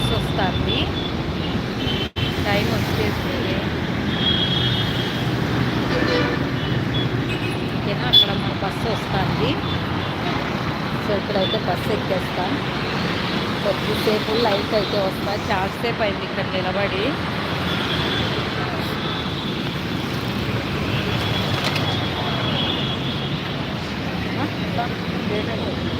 Bus వస్తుంది. Time వచ్చేసి ఓకేనా? అక్కడ మన బస్సు వస్తుంది. సో ఇక్కడైతే బస్సు ఎక్కేస్తాం. కొద్దిసేపు లైట్ అయితే వస్తా. చాలాసేపు అయింది ఇక్కడ నిలబడి. అక్కడే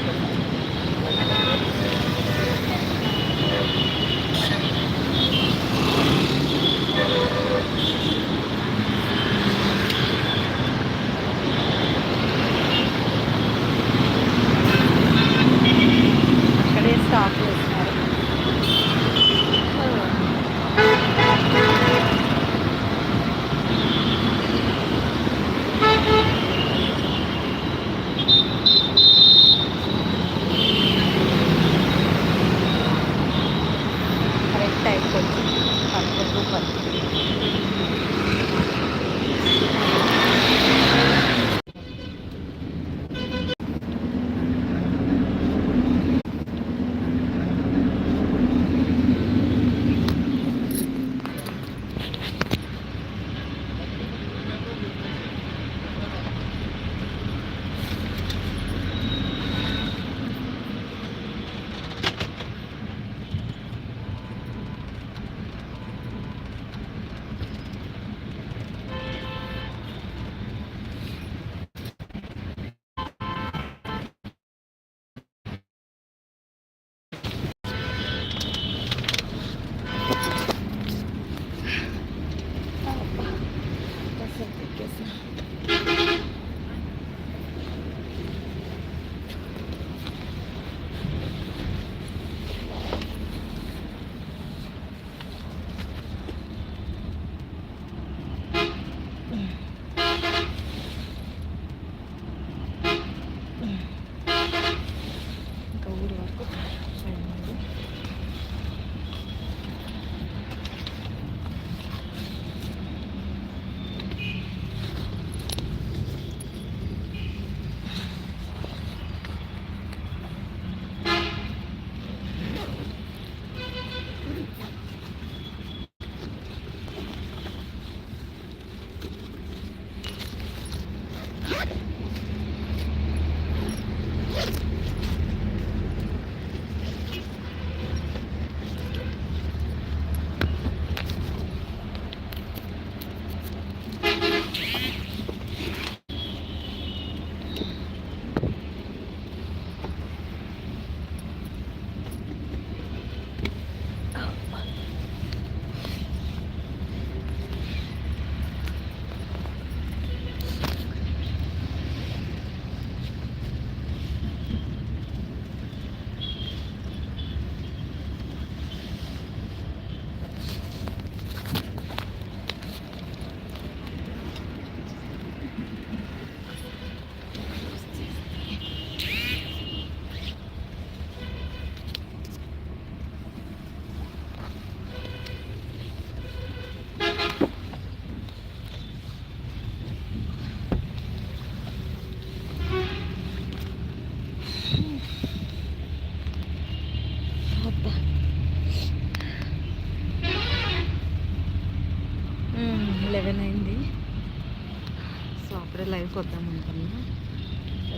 అప్పుడే వద్దాం అనుకున్నా.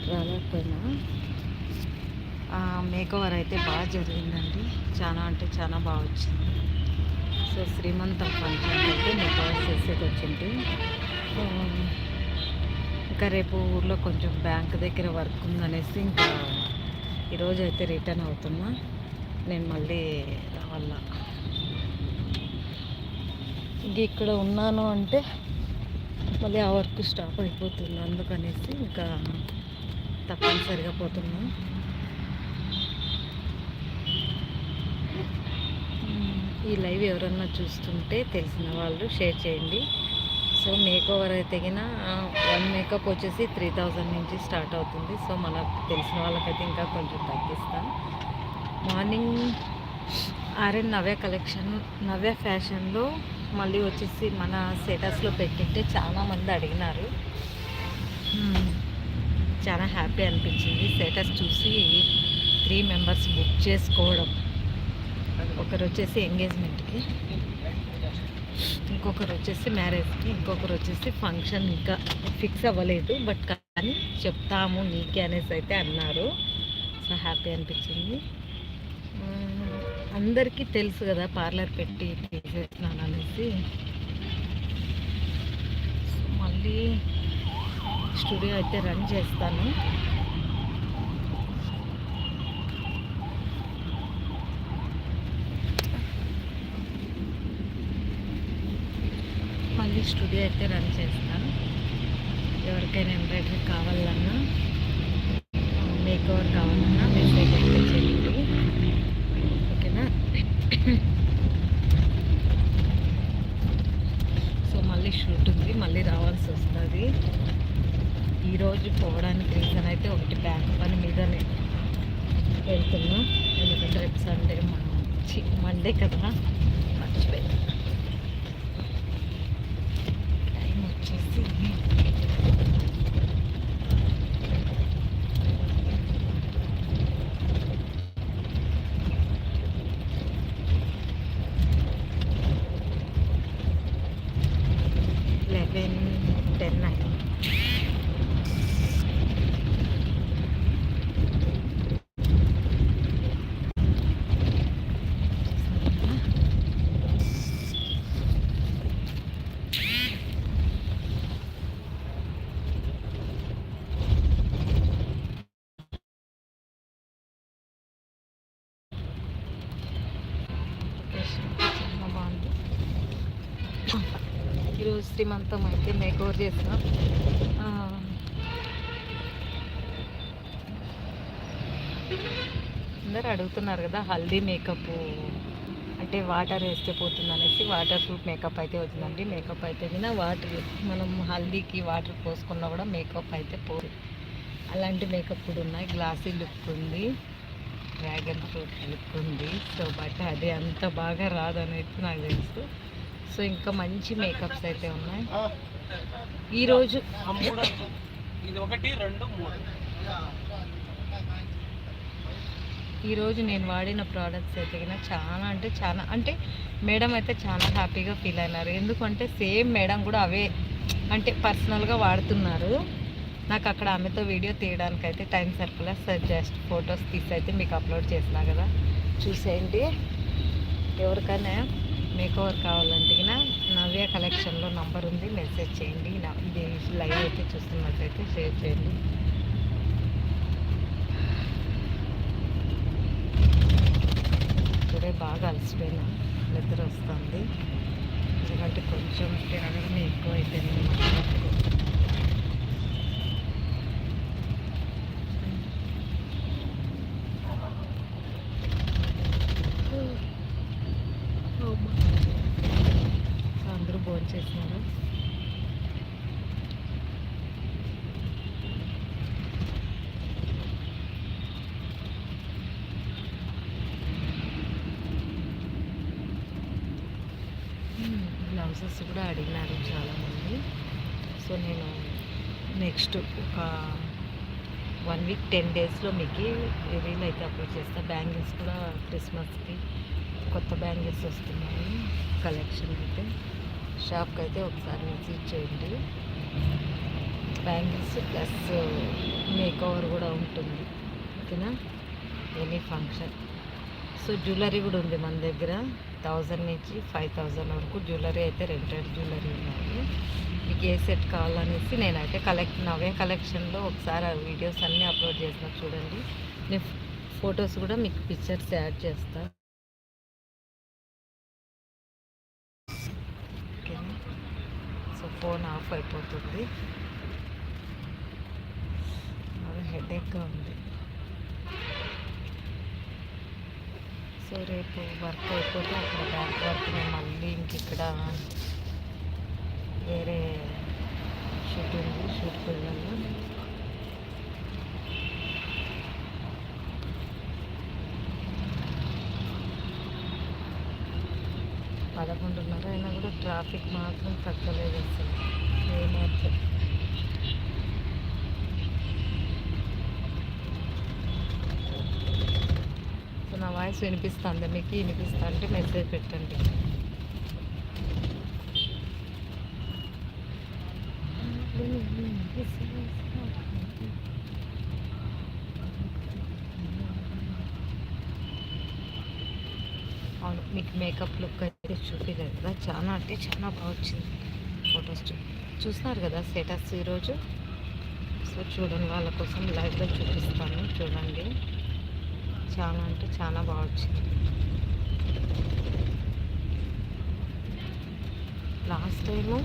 రాలేకపోయినా. మేకోవర్ అయితే బాగా జరిగిందండి. చాలా అంటే చాలా బాగా వచ్చింది. సో శ్రీమంతం ఫంక్షన్ అయితే మేక్ చేసేది వచ్చింది. ఇంకా రేపు ఊర్లో కొంచెం బ్యాంక్ దగ్గర వర్క్ ఉందనేసి ఇంకా ఈరోజు అయితే రిటర్న్ అవుతున్నా. నేను మళ్ళీ రావాల. ఇంక ఇక్కడ ఉన్నాను అంటే మళ్ళీ ఆ వర్క్ స్టాప్ అయిపోతుంది. అందుకనేసి ఇంకా తప్పనిసరిగా పోతున్నాం. ఈ లైవ్ ఎవరన్నా చూస్తుంటే తెలిసిన వాళ్ళు షేర్ చేయండి. సో మేక్ ఓవర్ అయితే వన్ మేకప్ వచ్చేసి త్రీ థౌజండ్ నుంచి స్టార్ట్ అవుతుంది. సో మనకు తెలిసిన వాళ్ళకైతే ఇంకా కొంచెం తగ్గిస్తాం. Morning RN Navya collection Navya ఫ్యాషన్లో మళ్ళీ వచ్చేసి మన స్టేటస్లో పెట్టింటే చాలామంది అడిగినారు. చాలా హ్యాపీ అనిపించింది. స్టేటస్ చూసి త్రీ మెంబర్స్ బుక్ చేసుకోవడం. ఒకరు వచ్చేసి ఎంగేజ్మెంట్కి ఇంకొకరు వచ్చేసి మ్యారేజ్కి ఇంకొకరు వచ్చేసి ఫంక్షన్ ఇంకా ఫిక్స్ అవ్వలేదు. బట్ కానీ చెప్తాము నీకే అనేసి అయితే అన్నారు. సో హ్యాపీ అనిపించింది. అందరికీ తెలుసు కదా పార్లర్ పెట్టి చేసేస్తున్నాను అనేసి. మళ్ళీ స్టూడియో అయితే రన్ చేస్తాను. మళ్ళీ స్టూడియో అయితే రన్ చేస్తాను. ఎవరికైనా ఎంబ్రాయిడరీ కావాలన్నా మేక్ ఓవర్ కావాలన్నా మెసేజ్ అయితే చేయండి ఓకేనా సో మళ్ళీ షూట్ ఉంది మళ్ళీ రావాల్సి వస్తుంది ఈరోజు పోవడానికి రీజన్ అయితే ఒకటి. బ్యాంక్ పని మీదనే వెళ్తున్నాం. ఎందుకంటే రేపు సండే మండే కదా మర్చిపోయింది టైం వచ్చేసి లెవెన్ టెన్ అయింది లొకేషన్ చాలా బాగుంది ఈరోజు శ్రీమంతం అయితే మేక్ ఓవర్ చేసినాం అందరు అడుగుతున్నారు కదా హల్దీ మేకప్ అంటే వాటర్ వేస్తే పోతుంది అనేసి వాటర్ ప్రూఫ్ మేకప్ అయితే అవుతుందండి మేకప్ అయితే విన వాటర్ మనం హల్దీకి వాటర్ పోసుకున్నా కూడా మేకప్ అయితే పోదు. అలాంటి మేకప్ కూడా ఉన్నాయి. గ్లాసీ లుక్ ఉంది. డ్రాగన్ ఫ్రూట్ లుక్ ఉంది. సో బట్ అది అంత బాగా రాదనేది నాకు తెలుసు. సో ఇంకా మంచి మేకప్స్ అయితే ఉన్నాయి. ఈరోజు ఈరోజు నేను వాడిన ప్రోడక్ట్స్ అయితే కనుక చాలా అంటే చాలా అంటే మేడం అయితే చాలా హ్యాపీగా ఫీల్ అయినారు. ఎందుకంటే సేమ్ మేడం కూడా అవే అంటే పర్సనల్గా వాడుతున్నారు. నాకు అక్కడ ఆమెతో వీడియో తీయడానికి అయితే time circular sir just photos తీసి అయితే మీకు అప్లోడ్ చేసిన కదా. చూసేయండి. ఎవరికైనా మేక్ ఓవర్ కావాలంటే నవ్య కలెక్షన్లో నంబర్ ఉంది మెసేజ్ చేయండి. నా ఇది లైవ్ అయితే చూస్తున్నట్లయితే షేర్ చేయండి. ఇప్పుడే బాగా అలసిపోయినా నిద్ర వస్తుంది. ఎందుకంటే కొంచెం తిరగడం ఎక్కువ అయిపోయింది చేసినారు బ్లౌజెస్ కూడా అడిగినారు చాలామంది. సో నేను నెక్స్ట్ ఒక వన్ వీక్ టెన్ డేస్లో మీకు రీల్ అయితే అప్లోడ్ చేస్తా. బ్యాంగిల్స్ కూడా క్రిస్మస్కి కొత్త బ్యాంగిల్స్ వస్తున్నాయి. కలెక్షన్ అయితే. షాప్కి అయితే ఒకసారి విజిట్ చేయండి. బ్యాంగిల్స్ ప్లస్ మేకవర్ కూడా ఉంటుంది. ఓకేనా? Any function. సో జ్యువెలరీ కూడా ఉంది మన దగ్గర. థౌజండ్ నుంచి ఫైవ్ థౌజండ్ వరకు జ్యువెలరీ అయితే రెంటెడ్ జ్యువెలరీ ఉన్నాయి. మీకు ఏ సెట్ కావాలనేసి నేనైతే కలెక్ట్ నవే కలెక్షన్లో ఒకసారి ఆ వీడియోస్ అన్నీ అప్లోడ్ చేసిన చూడండి. నేను ఫొటోస్ కూడా మీకు పిక్చర్స్ యాడ్ చేస్తాను ఓకేనా సో ఫోన్ ఆఫ్ అయిపోతుంది. బాగా హెడేక్గా ఉంది. సో రేపు వర్క్ అయిపోతే అక్కడ బ్యాక్ వర్క్ నేను మళ్ళీ ఇంక ఇక్కడ వేరే షూట్ ఉంది షూట్కి వెళ్ళాను పదకొండున్నర అయినా కూడా ట్రాఫిక్ మాత్రం తగ్గలేదు అసలు. ఏమాత్రం సో నా వాయిస్ వినిపిస్తుంది? మీకు వినిపిస్తా అంటే మెసేజ్ పెట్టండి. అవును మీకు మేకప్ లుక్ అయితే చూపించారు కదా. చాలా అంటే చాలా బాగా వచ్చింది ఫొటోస్ చూస్తున్నారు కదా స్టేటస్ ఈరోజు సో చూడండి వాళ్ళ కోసం లైవ్లో చూపిస్తాను చూడండి. చాలా అంటే చాలా బాగా వచ్చింది. లాస్ట్ టైము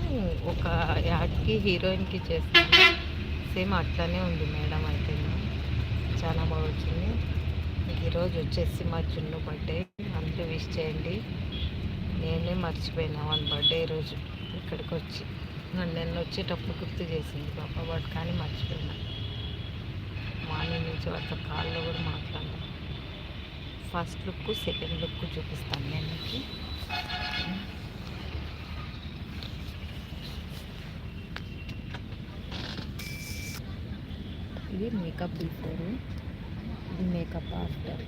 ఒక యాడ్కి హీరోయిన్కి చేస్తాను సేమ్ అట్లానే ఉంది మేడం అయితే చాలా బాగా వచ్చింది. ఈరోజు వచ్చేసి మా జున్ను బర్త్డే అందరూ విష్ చేయండి. నేనే మర్చిపోయినా వన్ బర్త్డే ఈరోజు ఇక్కడికి వచ్చి నన్ను నిన్న వచ్చేటప్పుడు గుర్తు చేసింది పాప బట్ కానీ మర్చిపోయినా. మార్నింగ్ నుంచి వాళ్ళతో కాల్లో కూడా మాట్లాడాను. ఫస్ట్ లుక్ సెకండ్ లుక్ చూపిస్తాను నేను మీకు. ఇది మేకప్ బిఫోర్. ఇది makeup after.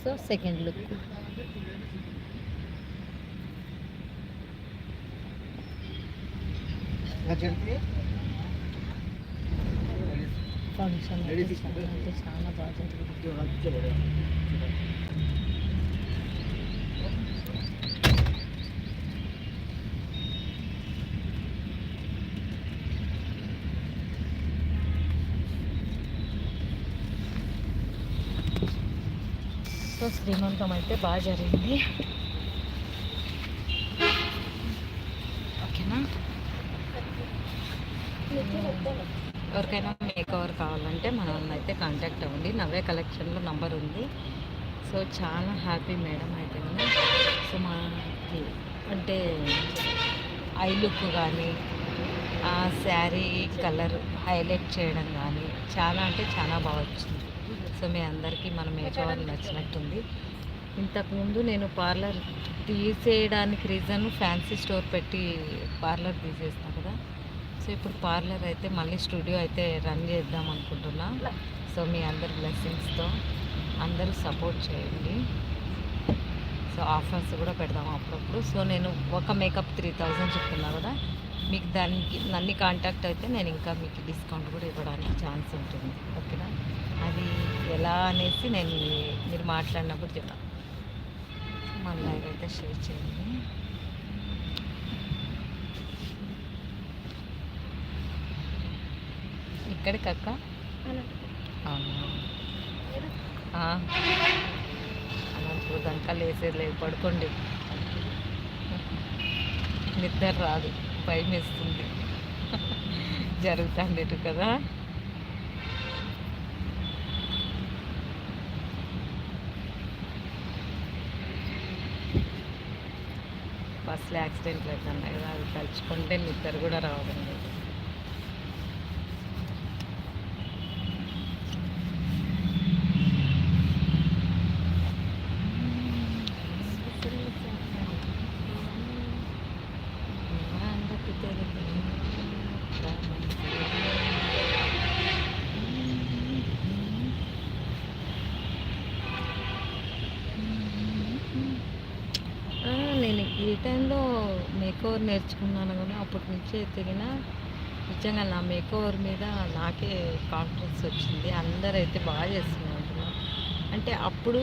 So second look function అయితే చాలా అంటే చాలా బాగా జరిగింది సో శ్రీమంతం అయితే బాగా జరిగింది. ఓకేనా? ఎవరికైనా మేకవర్ కావాలంటే మనల్ని అయితే కాంటాక్ట్ అవ్వండి. నవే కలెక్షన్లో నంబర్ ఉంది. సో చాలా హ్యాపీ మేడం అయితే సో మనకి అంటే ఐ లుక్ కానీ ఆ శారీ కలర్ హైలైట్ చేయడం కానీ చాలా అంటే చాలా బాగా వచ్చింది. సో మీ అందరికీ మన మేక్ నచ్చినట్టుంది. ఇంతకుముందు నేను పార్లర్ తీసేయడానికి రీజన్ ఫ్యాన్సీ స్టోర్ పెట్టి పార్లర్ తీసేస్తాను కదా. సో ఇప్పుడు పార్లర్ అయితే మళ్ళీ స్టూడియో అయితే రన్ చేద్దాం అనుకుంటున్నా. సో మీ అందరి బ్లెస్సింగ్స్తో అందరూ సపోర్ట్ చేయండి. సో ఆఫర్స్ కూడా పెడదాం అప్పుడప్పుడు. సో నేను ఒక మేకప్ త్రీ థౌజండ్ చెప్తున్నా కదా. మీకు దానికి నన్ను కాంటాక్ట్ అయితే నేను ఇంకా మీకు డిస్కౌంట్ కూడా ఇవ్వడానికి ఛాన్స్ ఉంటుంది. ఓకేనా అది ఎలా అనేసి నేను మీరు మాట్లాడినప్పుడు చెప్తాను మళ్ళీ అయితే షేర్ చేయండి. ఇక్కడికి అక్క? అవునా? ఆ. దాకా లేసేది లేదు పడుకోండి. నిద్ర రాదు భయం వేస్తుంది. జరుగుతుంది కదా? బస్సులో యాక్సిడెంట్లు అవుతున్నాయి కదా అది తలుచుకుంటే నిద్ర కూడా రావడం లేదు మేకోవర్ నేర్చుకున్నాను కానీ అప్పటి నుంచే తిరిగిన నిజంగా నా మేకోవర్ మీద నాకే కాన్ఫిడెన్స్ వచ్చింది. అందరైతే బాగా చేస్తున్నారు. అంటే అప్పుడు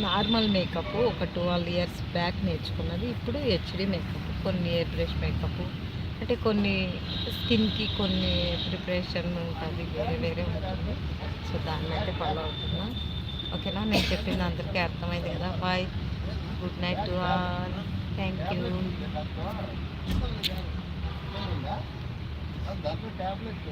నార్మల్ మేకప్ ఒక ట్వెల్వ్ ఇయర్స్ బ్యాక్ నేర్చుకున్నది. ఇప్పుడు హెచ్డి మేకప్ కొన్ని ఎయిర్ బ్రష్ మేకప్. అంటే కొన్ని స్కిన్కి కొన్ని ప్రిపరేషన్ ఉంటుంది వేరే వేరే ఉంటుంది. సో దాన్ని అయితే ఫాలో అవుతున్నా. ఓకేనా? నేను చెప్పింది అందరికీ అర్థమైంది కదా? Bye. Good night to all. Thank you దాంట్లో ట్యాబ్లెట్